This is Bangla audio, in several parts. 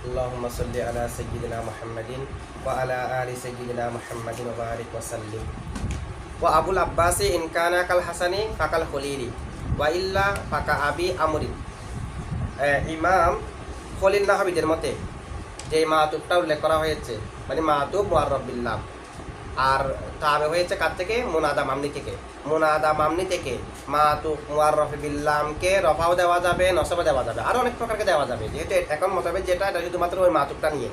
اللهم صل على سيدنا محمد وعلى آل سيدنا محمد وبارك وسلم وأبو العباس إن كان كالحسن فكالخليل وإلا فكأبي عمرو ইমাম খলিল নাহাবিদের মতে যে মাহাতুবটা উল্লেখ করা হয়েছে মানে মাহাতুব মোয়াররব বিল্লাম আর তাবে হয়েছে কার থেকে? মোনাদা মামনি থেকে। মোনাদা মামনি থেকে। মা তু মাহাতুব মোয়াররফ বিল্লামকে রফাও দেওয়া যাবে নসবও দেওয়া যাবে। আরও অনেক প্রকারকে দেওয়া যাবে। যেহেতু এখন মোতাবেক যেটা, এটা শুধুমাত্র ওই মাতুকটা নিয়ে।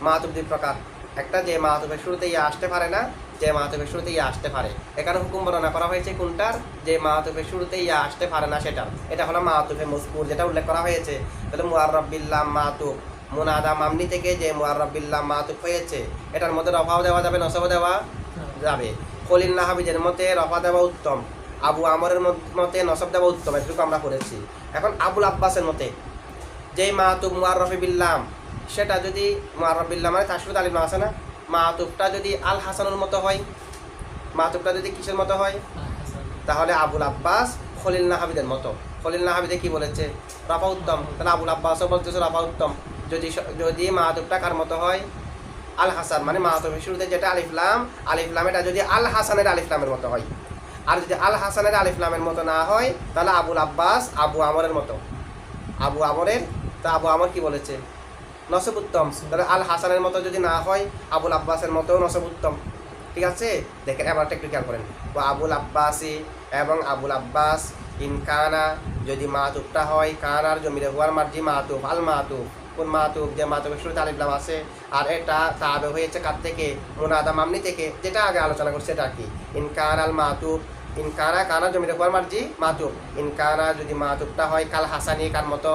মাহাতুব দুই প্রকার। একটা যে মাহাতুবের শুরুতে ইয়ে আসতে পারে না, যে মাহাতুবের শুরুতে ইয়ে আসতে পারে। এখানে হুকুম বর্ণনা করা হয়েছে কোনটার? যে মাহাতুবের শুরুতে ইয়ে আসতে পারে না সেটা এটা হলো মাহাতুফে মজকুর, যেটা উল্লেখ করা হয়েছে। তাহলে মুআররব বিল্লাম মাহাতুব মুনাদা মামনি থেকে যে মুআররব বিল্লাম মাহাতুব হয়েছে, এটার মধ্যে রফাও দেওয়া যাবে নসবও দেওয়া। যাবে। খলিল নাহাবিদের মতে রফা দেওয়া উত্তম, আবু আমরের মতে নসব দেওয়া উত্তম, এটুকু আমরা করেছি। এখন আবুল আব্বাসের মতে, যেই মাহাতুব মুআররফি বিল্লাম সেটা যদি মুআররফ বিল্লাম মানে তাসরুদ আলিম আছে না? মাহাতুবটা যদি আল হাসানুর মতো হয় মাহাতুবটা যদি কিসের মতো হয়? তাহলে আবুল আব্বাস খলিল নাহাবিদের মতো। খলিল নাহাবিদে কি বলেছে? রাফা উত্তম। তাহলে আবুল আব্বাসও বলতেছে রাফা উত্তম। যদি যদি মাহাতুবটা কার মতো হয়? আল হাসান মানে মাহাতুবের শুরুতে যেটা আলিফলাম আলিফলাম এটা যদি আল হাসানের আলিফলামের মতো হয়। আর যদি আল হাসানের আলিফলামের মতো না হয়, তাহলে আবুল আব্বাস আবু আমরের মতো। আবু আমরের, তা আবু আমর কি বলেছে? নসব উত্তম। তাহলে আল হাসানের মতো যদি না হয়, আবুল আব্বাসের মতো নসব উত্তম। ঠিক আছে? দেখেন, এবার একটু খেয়াল করেন। ও আবুল আব্বাসি এবং আবুল আব্বাস, ইন কানা, যদি মাহাতুবটা হয়, কানার জমিরে হুয়ার মার্জি মাহাতুব আল মাহাতুব কোন মাহাতুব যে মাহাতুবের শুরুতে আলিফলাম আছে, আর এটা তাবে হয়েছে কার থেকে? মুনাদা মামনি থেকে, যেটা আগে আলোচনা করছে এটা কি। ইনকার আল মাহাতুব ইনকানা কানা জমিতে হুয়ার মার্জি? মাহাতুব ইনকানা যদি মাহাতুবটা হয়, কাল হাসানি কার মতো?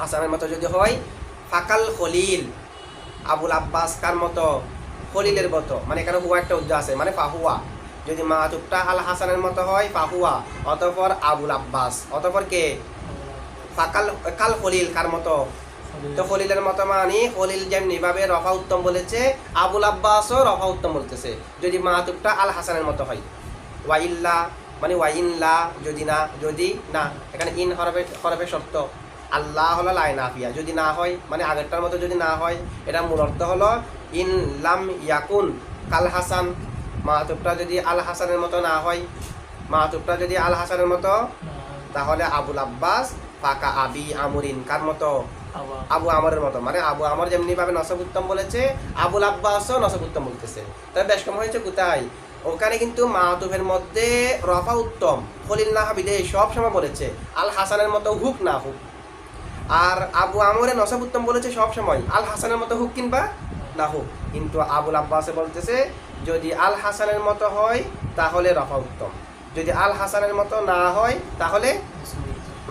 হাসানের মতো যদি হয়, ফাকাল খলিল, আবুল আব্বাস কার মতো? খলিলের মতো। মানে এখানে হুয়া একটা উদ্যোগ আছে মানে ফাহুয়া। যদি মাহাতুবটা আল হাসানের মতো হয়, ফাহুয়া। অতপর আবুল আব্বাস। অতপর কে? ফাকাল, কাল খলিল কার মতো? তো খলিলের মতো মানি খলিল যেমনি ভাবে রফা উত্তম বলেছে আবুল আব্বাসও রফা উত্তম বলতেছে যদি মাহাতুবটা আল হাসানের মতো হয়। ওয়াইল্লা মানে ওয়াইনলা যদি না যদি না এখানে ইন হরফে হরফে শর্ত। আল্লাহ হলো লাই নাফিয়া যদি না হয় মানে আগেরটার মতো যদি না হয় এটা মূল অর্থ হলো ইন লাম ইয়াকুন কাল হাসান। মাহাতুবটা যদি আল হাসানের মতো না হয় মাহাতুবটা যদি আল হাসানের মতো তাহলে আবুল আব্বাস ফাঁকা আবি আমরিন কার মতো? আবু আমরের মতো। মানে আবু আমার যেমনি ভাবে নসব উত্তম বলেছে, আবুল আব্বাসও নসব উত্তম বলতেছে। তবে বেশ কম হয়েছে, কোথায়? ওখানে কিন্তু মাহাতুফের মধ্যে রফা উত্তম, খলিল নাহাবিদে সব সময় বলেছে। আল হাসানের মতো হুক না হুক। আর আবু আমরে নসব উত্তম বলেছে সব সময়। আল হাসানের মতো হুক কিনবা না হুক। কিন্তু আবুল আব্বাসে বলতেছে, যদি আল হাসানের মতো হয়, তাহলে রফা উত্তম। যদি আল হাসানের মতো না হয়, তাহলে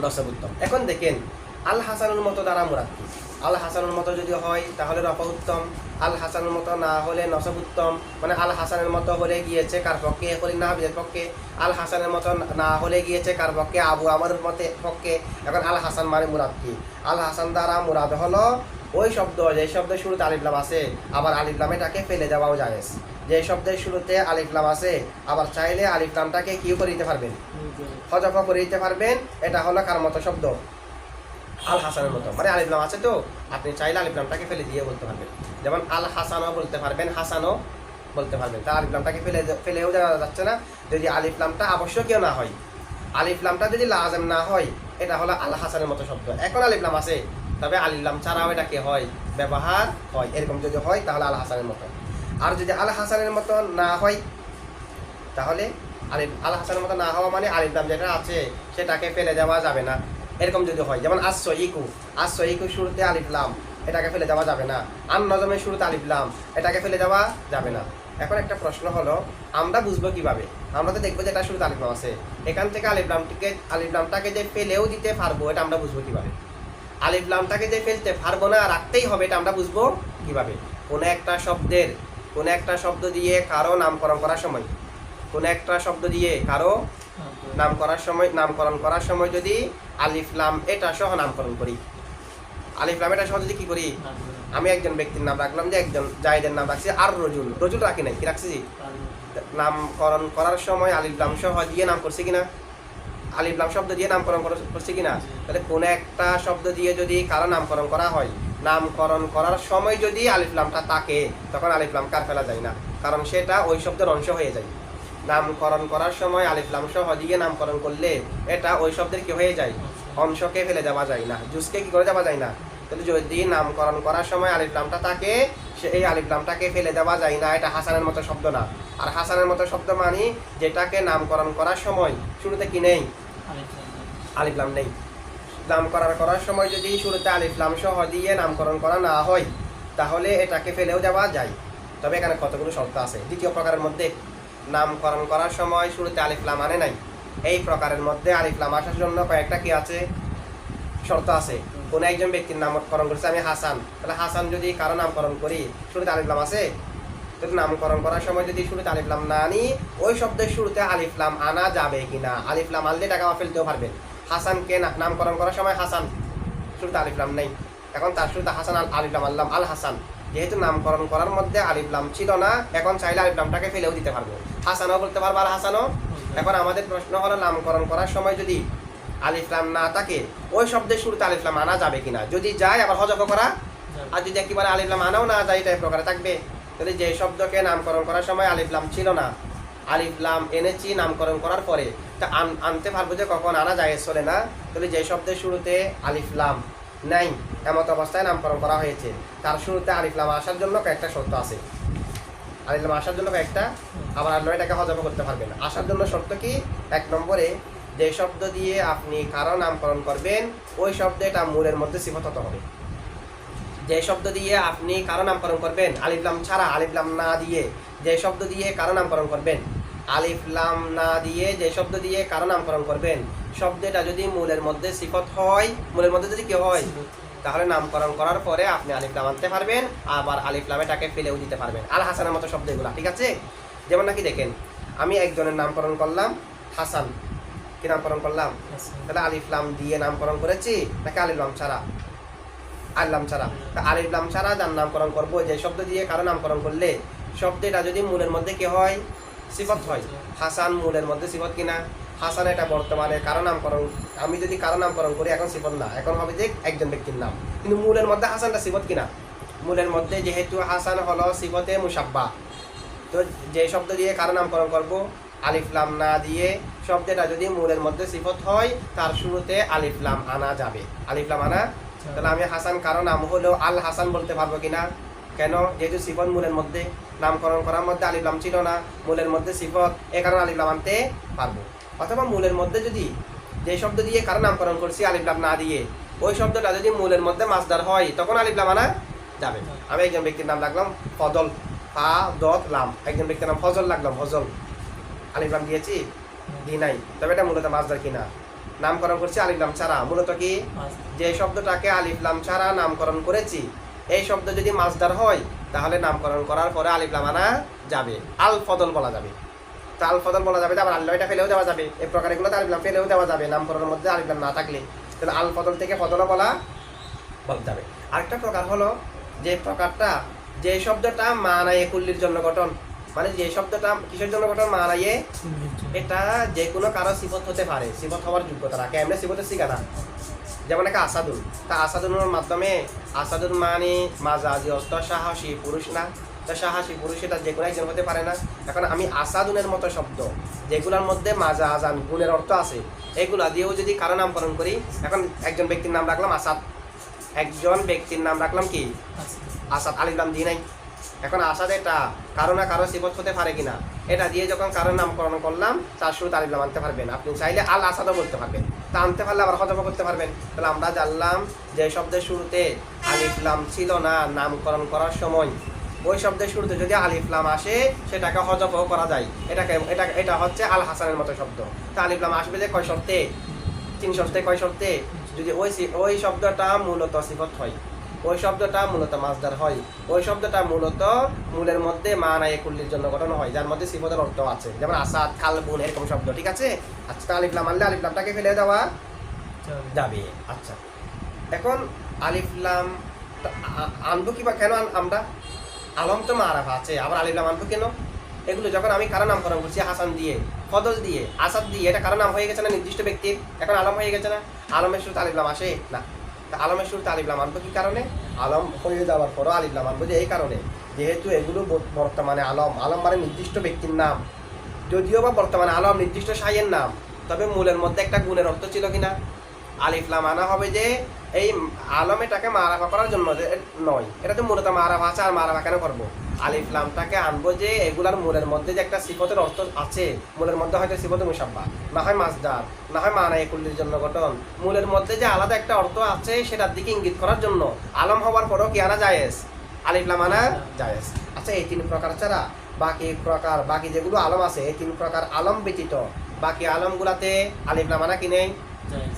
নসব উত্তম। এখন দেখেন আল হাসানের মতো দ্বারা মুরাদ। আল হাসানের মতো যদি হয় তাহলে রফা উত্তম। আল হাসানের মতো না হলে নসব উত্তম। মানে আল হাসানের মতো হলে গিয়েছে কার পক্ষে? হলি নাহাবিদের পক্ষে। আল হাসানের মতো না হলে গিয়েছে কার পক্ষে? আবু আমার মতে পক্ষে। এখন আল হাসান মানে মুরাদ কি? আল হাসান দ্বারা মুরাদ হলো ওই শব্দ যে শব্দের শুরুতে আলিফলাম আছে আবার আলিফলাম এটাকে ফেলে দেওয়াও যায় যে শব্দের শুরুতে আলিফলাম আছে আবার চাইলে আলিফলামটাকে কি করে দিতে পারবেন। হজফ করে দিতে পারবেন এটা হলো কার মতো শব্দ? আল হাসানের মতো মানে আলিফলাম আছে তো, আপনি চাইলে আলিফলামটাকে ফেলে দিয়ে বলতে পারবেন। যেমন আল হাসানও বলতে পারবেন, হাসানও বলতে পারবেন। তার আলিফলামটাকে ফেলে ফেলেও দেওয়া যাচ্ছে না। যদি আলিফলামটা আবশ্যকীয় না হয় আলিফলামটা যদি লাজেম না হয়, এটা হলো আল হাসানের মতো শব্দ। এখন আলিফলাম আছে, তবে আলিফলাম ছাড়াও এটাকে হয়? ব্যবহার হয়। এরকম যদি হয়, তাহলে আল হাসানের মতো। আর যদি আল হাসানের মতো না হয়, তাহলে আলিফ আল হাসানের মতো না হওয়া মানে আলিফলাম যেটা আছে, সেটাকে ফেলে দেওয়া যাবে না। এরকম যদি হয়, যেমন আশ্য ইকু। আশ্য ইকু শুরুতে আলিফলাম এটাকে ফেলে দেওয়া যাবে না। আন নজমের শুরুতে আলিফলাম এটাকে ফেলে দেওয়া যাবে না। এখন একটা প্রশ্ন হলো, আমরা বুঝব কীভাবে? আমরা তো দেখব যে এটা শুরুতে আলিফলাম আছে। এখান থেকে আলিফলামটিকে আলিফলামটাকে যে ফেলেও দিতে পারব, এটা আমরা বুঝব কীভাবে? আলিফলামটাকে যে ফেলতে পারব না, রাখতেই হবে, এটা আমরা বুঝব কীভাবে? কোনো একটা শব্দের, কোনো একটা শব্দ দিয়ে কারও নামকরণ করার সময়, কোনো একটা শব্দ দিয়ে কারও নাম করার সময় নামকরণ করার সময় যদি আলিফলাম এটা সহ নামকরণ করি। আলিফলাম এটা সহ যদি কি করি? আমি একজন ব্যক্তির নাম রাখলাম যে একজন জাহিদের নাম রাখছি আর রজুল। রজুল রাখি নাই কি রাখছি নামকরণ করার সময় আলিফলাম সহ দিয়ে নাম করছি কিনা? আলিফলাম শব্দ দিয়ে নামকরণ কর- করছি কিনা? তাহলে কোনো একটা শব্দ দিয়ে যদি কারও নামকরণ করা হয় নামকরণ করার সময় যদি আলিফলামটা থাকে তখন আলিফলাম কার ফেলা যায় না। কারণ সেটা ওই শব্দের অংশ হয়ে যায়। নামকরণ করার সময় আলিফলাম সহ দিয়ে নামকরণ করলে এটা ওই শব্দের কি হয়ে যায়? অংশকে ফেলে দেওয়া যায় না। জুসকে কি করে দেওয়া যায় না? তাহলে যদি নামকরণ করার সময় আলিফলামটা তাকে এই আলিফলামটাকে ফেলে দেওয়া যায় না এটা হাসানের মতো শব্দ না। আর হাসানের মতো শব্দ মানি যেটাকে নামকরণ করার সময় শুরুতে কি নেই? আলিফলাম নেই। নামকরণ করার সময় যদি শুরুতে আলিফলাম সহ দিয়ে নামকরণ করা না হয় তাহলে এটাকে ফেলেও দেওয়া যায়। তবে এখানে কতগুলো শর্ত আছে? দ্বিতীয় প্রকারের মধ্যে নামকরণ করার সময় শুরুতে আলিফলাম আনে নাই। এই প্রকারের মধ্যে আলিফলাম আসার জন্য কয়েকটা কি আছে? শর্ত আছে। কোন একজন ব্যক্তির নামকরণ করছে, আমি হাসান। তাহলে হাসান যদি কারও নামকরণ করি, শুরুতে আলিফলাম আছে। তো নামকরণ করার সময় যদি শুরুতে আলিফলাম না আনি, ওই শব্দের শুরুতে আলিফলাম আনা যাবে কিনা আলিফলাম আনলে টাকা ফেলতেও পারবেন হাসানকে না- নামকরণ করার সময় হাসান। শুরুতে আলিফলাম নেই। এখন তার শুরুতে হাসান আল আলিফলাম আল্লাম আল হাসান। যেহেতু নামকরণ করার মধ্যে আলিফলাম ছিল না, এখন চাইলে আলিফলামটাকে ফেলেও দিতে পারব। হাসানও বলতে পারব আল হাসানও? এখন আমাদের প্রশ্ন হলো নামকরণ করার সময় যদি আলিফলাম না থাকে ওই শব্দের শুরুতে আলিফলাম আনা যাবে কিনা? যদি যায় আবার হজব করা? আর যদি একেবারে আলিফলাম আনাও না যায় এটা এই প্রকারে থাকবে। তাহলে যে শব্দকে নামকরণ করার সময় আলিফলাম ছিল না আলিফলাম এনেছি নামকরণ করার পরে তা আন- আনতে পারব যে কখন আনা যায় চলে না? তাহলে যে শব্দের শুরুতে আলিফলাম নাই এমত অবস্থায় নামকরণ করা হয়েছে। তার শুরুতে আলিফলাম আসার জন্য কয়েকটা শর্ত আছে। আলিফলাম আসার জন্য কয়েকটা, আবার আল্লাহ এটাকে হজম করতে পারবেন আসার জন্য শর্ত কি? এক নম্বরে, যে শব্দ দিয়ে আপনি কারও নামকরণ করবেন, ওই শব্দে এটা মূলের মধ্যে সিফত হতে হবে। যে শব্দ দিয়ে আপনি কারও নামকরণ করবেন আলিফলাম ছাড়া আলিফলাম না দিয়ে যে শব্দ দিয়ে কারও নামকরণ করবেন আলিফলাম না দিয়ে যে শব্দ দিয়ে কারও নামকরণ করবেন, শব্দটা যদি মূলের মধ্যে সিফত হয়, মূলের মধ্যে যদি কি হয়? তাহলে নামকরণ করার পরে আপনি আলিফলাম আনতে পারবেন আবার আলিফলাম তাকে ফেলেও দিতে পারবেন। আল হাসানের মতো শব্দ এগুলা ঠিক আছে? যেমন নাকি দেখেন আমি একজনের নামকরণ করলাম হাসান। কি নামকরণ করলাম? তাহলে আলিফলাম দিয়ে নামকরণ করেছি নাকি আলিফলাম ছাড়া? আলিফলাম ছাড়া। তা আলিফলাম ছাড়া যার নামকরণ করব যে শব্দ দিয়ে কারও নামকরণ করলে শব্দটা যদি মূলের মধ্যে কি হয়? সিফত হয়। হাসান মূলের মধ্যে সিফত কিনা? হাসান এটা বর্তমানে কারও নামকরণ, আমি যদি কারও নামকরণ করি, এখন সিফত না। এখন হবে যে একজন ব্যক্তির নাম। কিন্তু মূলের মধ্যে হাসানটা সিফত কিনা? মূলের মধ্যে যেহেতু হাসান হলো সিফতে মুসাব্বা। তো যে শব্দ দিয়ে কারও নামকরণ করব? আলিফলাম না দিয়ে শব্দটা যদি মূলের মধ্যে সিফত হয়, তার শুরুতে আলিফলাম আনা যাবে। আলিফলাম আনা? তাহলে আমি হাসান কারও নাম হলেও আল হাসান বলতে পারব কিনা? কেন? যেহেতু সিফত মূলের মধ্যে নামকরণ করার মধ্যে আলিফলাম ছিল না, মূলের মধ্যে সিফত, এ কারণে আলিফলাম আনতে পারব। অথবা মূলের মধ্যে যদি যে শব্দ দিয়ে কারও নামকরণ করছি আলিফলাম না দিয়ে ওই শব্দটা যদি মূলের মধ্যে মাসদার হয় তখন আলিফলাম আনা যাবে। আমি একজন ব্যক্তির নাম লাগলাম ফজল ফা দত লাম। একজন ব্যক্তির নাম ফজল লাগলাম ফজল। আলিফলাম দিয়েছি দি নাই। তবে এটা মূলত মাসদার কিনা? নামকরণ করছি আলিফলাম ছাড়া। মূলত কি? যে শব্দটাকে আলিফলাম ছাড়া নামকরণ করেছি এই শব্দ যদি মাসদার হয় তাহলে নামকরণ করার পরে আলিফলাম আনা যাবে। আল ফদল বলা যাবে। তো আল ফদল বলা যাবে আবার আল্লাহ এটা ফেলেও দেওয়া যাবে। এই প্রকার এগুলোতে আলিফলাম ফেলেও দেওয়া যাবে, নামকরণের মধ্যে আলিফলাম না থাকলে। তাহলে আল ফদল থেকে ফদলও বলা যাবে। আরেকটা প্রকার হলো যে প্রকারটা, যে শব্দটা মানায়ে কুল্লির জন্য গঠন। মানে যে শব্দটা কিসের জন্য গঠন? মানায়ে এটা যে কোনো কারও সিফত হতে পারে, সিফত হওয়ার যোগ্যতা রাখে। এমনি সিফতের শিকানা যেমন একটা আসাদুল তা আসাদুলের মাধ্যমে আসাদুল মানে মাজাজি অস্ত সাহসী পুরুষ না। সাহসী পুরুষ এটা যে কোনো হতে পারে না, এখন আমি আসাদুনের মতো শব্দ, যেগুলোর মধ্যে মাজা আজান গুণের অর্থ আছে, এগুলা দিয়েও যদি কারও নামকরণ করি, এখন একজন ব্যক্তির নাম রাখলাম আসাদ। একজন ব্যক্তির নাম রাখলাম কি? আসাদ। আলিফলাম দিই নাই। এখন আসাদ এটা কারও না কারও সিবত হতে পারে কিনা? এটা দিয়ে যখন কারোর নামকরণ করলাম, তার শুরুতে আলিফলাম আনতে পারবেন। আপনি চাইলে আল আসাদও বলতে পারবেন। তা আনতে পারলে আবার হজম করতে পারবেন। তাহলে আমরা জানলাম যে শব্দের শুরুতে আলিফলাম ছিল না নামকরণ করার সময়। ওই শব্দের শুরুতে যদি আলিফলাম আসে, সেটাকে হজফও করা যায়। এটাকে, এটা এটা হচ্ছে আল হাসানের মতো শব্দ। তা আলিফলাম আসবে যে কয় শর্তে? তিন শর্তে কয় শর্তে? যদি ওই ওই শব্দটা মূলত সিফত হয়, ওই শব্দটা মূলত মাসদার হয়, ওই শব্দটা মূলত মূলের মধ্যে মানায় কুল্লির জন্য গঠন হয়, যার মধ্যে সিফতের অর্থ আছে। যেমন আসাদ কালবুন এরকম শব্দ, ঠিক আছে? আচ্ছা আলিফলাম আনলে আলিফলামটাকে ফেলে দেওয়া যাবে। আচ্ছা এখন আলিফলাম আনব কি বা কেন আমরা? আলম তো মারাফা আছে আবার আলিফলাম আনব কেন? এগুলো যখন আমি কারও নামকরণ করছি হাসান দিয়ে, ফদল দিয়ে, আসাদ দিয়ে, এটা কারও নাম হয়ে গেছে না নির্দিষ্ট ব্যক্তির? এখন আলম হয়ে গেছে না? আলমের শুরুতে আলিফলাম আসে? না। তা আলমের শুরুতে আলিফলাম আনব কি কারণে? আলম হয়ে যাওয়ার পরও আলিফলাম আনব যে এই কারণে। যেহেতু এগুলো বর্তমানে আলম। আলম মানে নির্দিষ্ট ব্যক্তির নাম। যদিও বা বর্তমানে আলম নির্দিষ্ট সাইয়ের নাম, তবে মূলের মধ্যে একটা গুণের অর্থ ছিল কিনা? আলিফলাম আনা হবে যে এই আলম এটাকে মারাফা করার জন্য যে নয়। এটা তো মূলত মারাফা আছে, আর মারাফা কেন করব? আলিফলামটাকে আনব যে এগুলার মূলের মধ্যে যে একটা সিফতের অর্থ আছে, মূলের মধ্যে হয়তো সিফত মুসাব্বা। না হয় মাসদার, না হয় মানা একুল্লির জন্য গঠন। মূলের মধ্যে যে আলাদা একটা অর্থ আছে, সেটার দিকে ইঙ্গিত করার জন্য। আলম হওয়ার পরও কি আনা জায়েজ? আলিফলাম আনা জায়েজ। আচ্ছা এই তিন প্রকার ছাড়া বাকি প্রকার, বাকি যেগুলো আলম আছে, এই তিন প্রকার আলম ব্যতীত বাকি আলমগুলাতে আলিফলাম আনা কি নেই?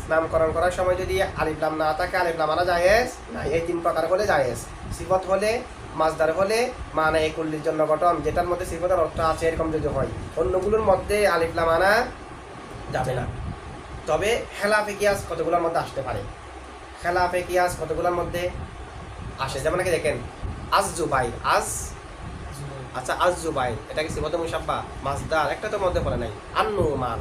নামকরণ করার সময় যদি আলিফলাম না থাকে আলিফলাম আনা জায়েজ? না এই তিন প্রকার হলে জায়েজ। সিফত হলে মাসদার হলে মানে এই কুল্লির জন্য গঠন, যেটার মধ্যে সিফতের অর্থ আছে এরকম যদি হয়। অন্যগুলোর মধ্যে আলিফলাম আনা যাবে না। তবে খেলাফে কিয়াস কতগুলোর মধ্যে আসতে পারে? খেলাফে কিয়াস কতগুলোর মধ্যে আসে? যেমন নাকি দেখেন, আজ জুবাই আজ আচ্ছা আজ জুবাই এটা কি সিবত মুসাব্বা? মাসদার একটা তো মধ্যে পড়ে নাই। আন নুমান।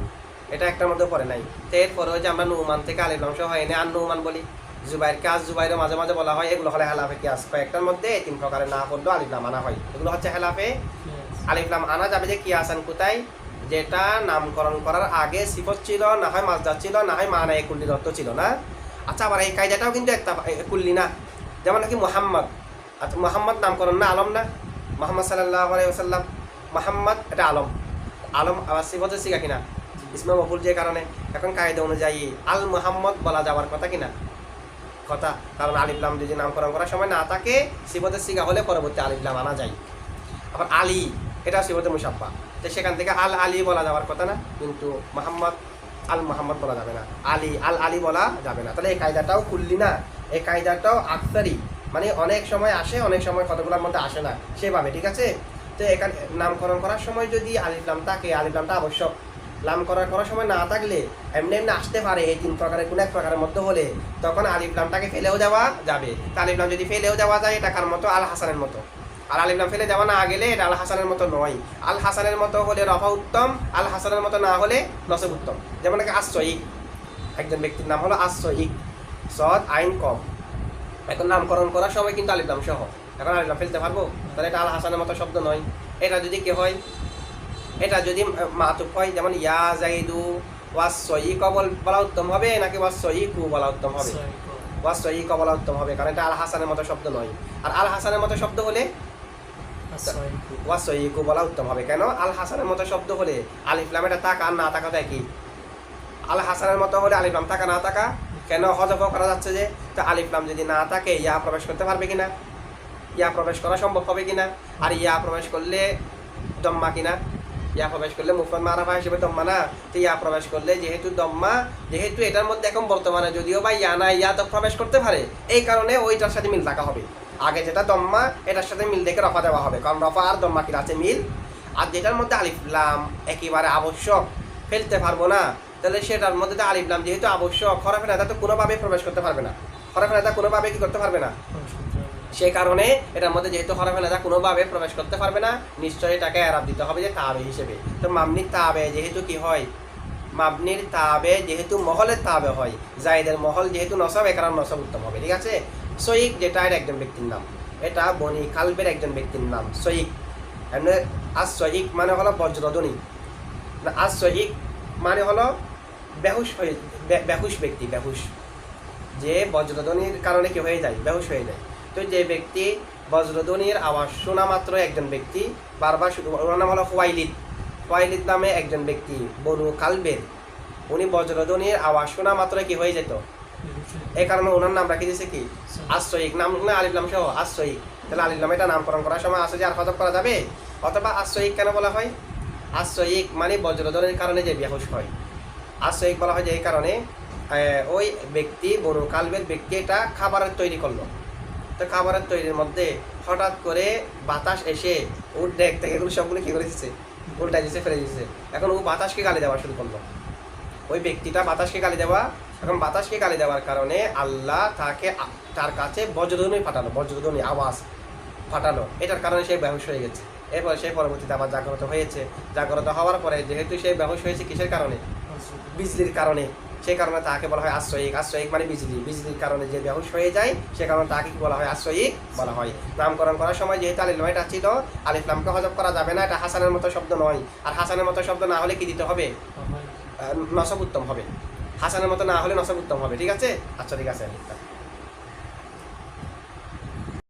এটা একটার মধ্যে পড়ে নাই। তো এরপরে যে আমরা নুমান থেকে আলিফ অংশ হয় এনে আন নুমান বলি জুবাইর আজ জুবাইরের মাঝে মাঝে বলা হয় এগুলো হলে হেলাফে কি আস কয়েকটার মধ্যে এই তিন প্রকারের না পড়লেও আলিফলাম আনা হয়। এগুলো হচ্ছে হেলাফে কিয়াস আলিফলাম আনা যাবে যে কি আসান কোথায় যেটা নামকরণ করার আগে সিফত ছিল না হয় মাসদার ছিল না হয় মানা কুল্লির অর্থ ছিল না। আচ্ছা আবার এই কায়দাটাও কিন্তু একটা কুল্লি না। যেমন নাকি মোহাম্মদ। আচ্ছা মোহাম্মদ নামকরণ না আলম না? মোহাম্মদ সাল্লাহ আলাইসাল্লাম মোহাম্মদ এটা আলম। আলম আবার সিফতের শিখা কিনা? ইসমা মফুল যে কারণে এখন কায়দা অনুযায়ী আল মোহাম্মদ বলা যাওয়ার কথা কিনা? কথা। কারণ আলিফলাম যদি নামকরণ করার সময় না থাকে সিফতের শিখা হলে পরবর্তী আলিফলাম আনা যায়। আবার আলী এটা সিফতে মুসাফা তো সেখান থেকে আল আলী বলা যাওয়ার কথা না, কিন্তু মোহাম্মদ আল মোহাম্মদ বলা যাবে না। আলী, আল আলী বলা যাবে না। তাহলে এই কায়দাটাও খুললি না? এই কায়দাটাও আক্তারি মানে অনেক সময় আসে, অনেক সময় কতগুলোর মধ্যে আসে না। সেভাবে, ঠিক আছে? তো এখানে নামকরণ করার সময় যদি আলিফলাম থাকে আলিফলামটা আবশ্যক। নামকরণ করার করার সময় না থাকলে এমনি এমনি আসতে পারে। এই তিন প্রকারের কোনো এক প্রকারের মধ্যে হলে তখন আলিফলামটাকে ফেলেও যাওয়া যাবে। তা আলিফলাম যদি ফেলেও যাওয়া যায়, এটা কার মতো? আল হাসানের মতো। আর আলিফলাম ফেলে যাওয়া না গেলে এটা আল হাসানের মতো নয়। আল হাসানের মতো হলে রফা উত্তম, আল হাসানের মতো না হলে নসব উত্তম। যেমন আশ্রয়িক একজন ব্যক্তির নাম হলো আশ্রয়িক সৎ, আইন কম। এখন নামকরণ করার সময় কিন্তু আলিফলাম সহ। এখন আলিফলাম ফেলতে পারব? তাহলে এটা আল হাসানের মতো শব্দ নয়। এটা যদি কে হয় এটা যদি মাতুক হয় যেমন ইয়া জাইদু ওয়াস সই কবল বলা উত্তম হবে নাকি ওয়াস সই কু বলা উত্তম হবে? ক ওয়াস সই ক বলা উত্তম হবে কারণ এটা আল হাসানের মতো শব্দ নয়। আর আল হাসানের মতো শব্দ হলে? কু ওয়াস সই কু বলা উত্তম হবে। কেন? আল হাসানের মতো শব্দ হলে আলিফলাম এটা তাকা আর না তাকা তো একই। আল হাসানের মতো হলে আলিফলাম থাকা না থাকা কেন হজফ করা যাচ্ছে যে? তো আলিফলাম যদি না থাকে ইয়া প্রবেশ করতে পারবে কিনা? ইয়া প্রবেশ করা সম্ভব হবে কিনা? আর ইয়া প্রবেশ করলে দম্মা কিনা? ইয়া প্রবেশ করলে মুফরদ মারাফা হিসেবে দম্মা না? তো ইয়া প্রবেশ করলে যেহেতু দম্মা, যেহেতু এটার মধ্যে এখন বর্তমানে যদিও বা ইয়া না ইয়া তো প্রবেশ করতে পারে। এই কারণে ওইটার সাথে মিল থাকা হবে। আগে যেটা দম্মা, এটার সাথে মিল দেখে রফা দেওয়া হবে। কারণ রফা আর দম্মা কিনা আছে মিল? আর যেটার মধ্যে আলিফলাম একেবারে আবশ্যক, ফেলতে পারব না, তাহলে সেটার মধ্যে তো আলিফলাম যেহেতু আবশ্যক খরাফে নেতা তো কোনোভাবেই প্রবেশ করতে পারবে না। খরাফে নেতা কোনোভাবে কি করতে পারবে না? সেই কারণে এটার মধ্যে যেহেতু হরফে নেতা কোনোভাবে প্রবেশ করতে পারবে না, নিশ্চয়ই এটাকে এরাব দিতে হবে যে তাবে হিসেবে। তো মামনির তাবে যেহেতু কি হয়? মাবনির তাবে যেহেতু মহলের তাবে হয়, জাইদের মহল যেহেতু নসব, এ কারণ নসব উত্তম হবে, ঠিক আছে? সৈয়িক যেটা এর একজন ব্যক্তির নাম। এটা বনি কালবের একজন ব্যক্তির নাম সৈয়িক এমনি আজ সৈয়িক মানে হলো বজ্রধ্বনি। না, আজ সৈয়িক মানে হলো বেহুশ হয়ে বেহুশ ব্যক্তি, বেহুশ। যে বজ্রধ্বনির কারণে কি হয়ে যায়? বেহুশ হয়ে যায়। তো যে ব্যক্তি বজ্রধ্বনির আওয়াজ শোনা মাত্র একজন ব্যক্তি, বারবার শুধু- ওনার নাম হলো হোয়াইলিদ হোয়াইলিদ নামে একজন ব্যক্তি, বনু কালবের। উনি বজ্রধ্বনির আওয়াজ শোনা মাত্র কি হয়ে যেত? এই কারণে ওনার নাম রাখি দিয়েছে কি? আশ্রয়িক নাম না আলিফলাম সহ, আশ্রয়িক। তাহলে আলিফলাম এটা নামকরণ করার সময় আশ্রয় আর হজব করা যাবে? অথবা আশ্রয়িক কেন বলা হয়? আশ্রয়িক মানে বজ্রধ্বনির কারণে যে বেহুশ হয়। আশ্রয়িক বলা হয় যে এই কারণে ওই ব্যক্তি, বনু কালবের ব্যক্তি এটা খাবারের তৈরি করল। তো খাবারের তৈরির মধ্যে হঠাৎ করে বাতাস এসে ওর ডেক থেকে এগুলো সবগুলো কি করে দিচ্ছে উল্টা দিচ্ছে ফেলে দিচ্ছে এখন ও বাতাসকে গালি দেওয়া শুরু করল। ওই ব্যক্তিটা বাতাসকে গালি দেওয়া, এখন বাতাসকে গালি দেওয়ার কারণে আল্লাহ তাকে তার কাছে বজ্রধ্বনি ফাটালো, বজ্রধ্বনি আওয়াজ ফাটালো। এটার কারণে সে বেহুশ হয়ে গেছে। এরপর সে পরবর্তীতে আবার জাগ্রত হয়েছে। জাগ্রত হওয়ার পরে যেহেতু সে বেহুশ হয়েছে কিসের কারণে? বিজলির কারণে। সেই কারণে তাকে বলা হয় আশ্রয়িক। আশ্রয়িক মানে বিজলি। বিজলির কারণে যে বেহুশ হয়ে যায় সে কারণে তাকে কি বলা হয়? আশ্রয়িক বলা হয়। নামকরণ করার সময় যেহেতু আলিফ লামটা ছিল আলিফ লামকে হজব করা যাবে না এটা হাসানের মতো শব্দ নয়। আর হাসানের মতো শব্দ না হলে কি দিতে হবে? নসব উত্তম হবে। হাসানের মতো না হলে নসব উত্তম হবে। ঠিক আছে? আচ্ছা ঠিক আছে।